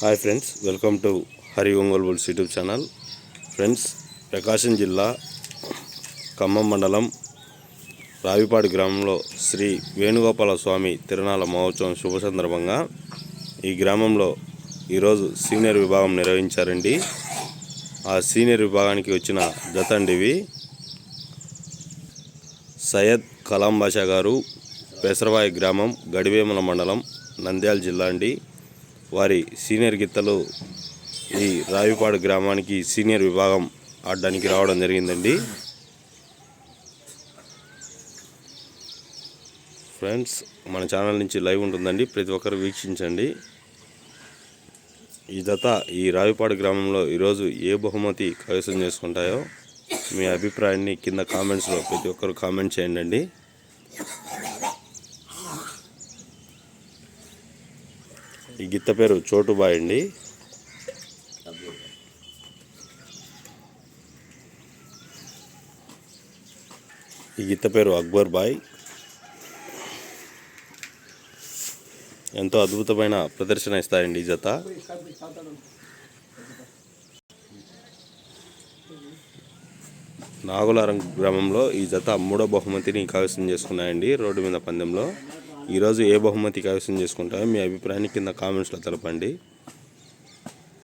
Hi friends welcome to Hari Ongole bulls YouTube channel friends Prakasam జిల్లా ఖమ్మం మండలం రావిపాడు గ్రామంలో శ్రీ వేణుగోపాల స్వామి తిరునాళ మహోత్సవం శుభ సందర్భంగా ఈ గ్రామంలో ఈరోజు సీనియర్ విభాగం నిర్వహించారండి. ఆ సీనియర్ విభాగానికి వచ్చిన జతండివి సయ్యద్ కలాం బాషా గారు పెసరవాయి గ్రామం గడివేముల మండలం నంద్యాల జిల్లా అండి. వారి సీనియర్ గిత్తలు ఈ రావిపాడు గ్రామానికి సీనియర్ విభాగం ఆడడానికి రావడం జరిగిందండి. ఫ్రెండ్స్ మన ఛానల్ నుంచి లైవ్ ఉంటుందండి. ప్రతి ఒక్కరు వీక్షించండి. ఈ జత ఈ రావిపాడు గ్రామంలో ఈరోజు ఏ బహుమతి కైవసం చేసుకుంటాయో మీ అభిప్రాయాన్ని కింద కామెంట్స్లో ప్రతి ఒక్కరు కామెంట్ చేయండి ఈ గిత్త పేరు చోటుబాయ్ అండి. ఈ గిత్త పేరు అక్బర్ బాయ్. ఎంతో అద్భుతమైన ప్రదర్శన ఇస్తాయండి ఈ జత. నాగులారం గ్రామంలో ఈ జత మూడో బహుమతిని కైవసం చేసుకున్నాయండి రోడ్డు మీద పందెంలో. ఈరోజు ఏ బహుమతి కైవసం చేసుకుంటారో మీ అభిప్రాయాన్ని కింద కామెంట్స్లో తెలపండి.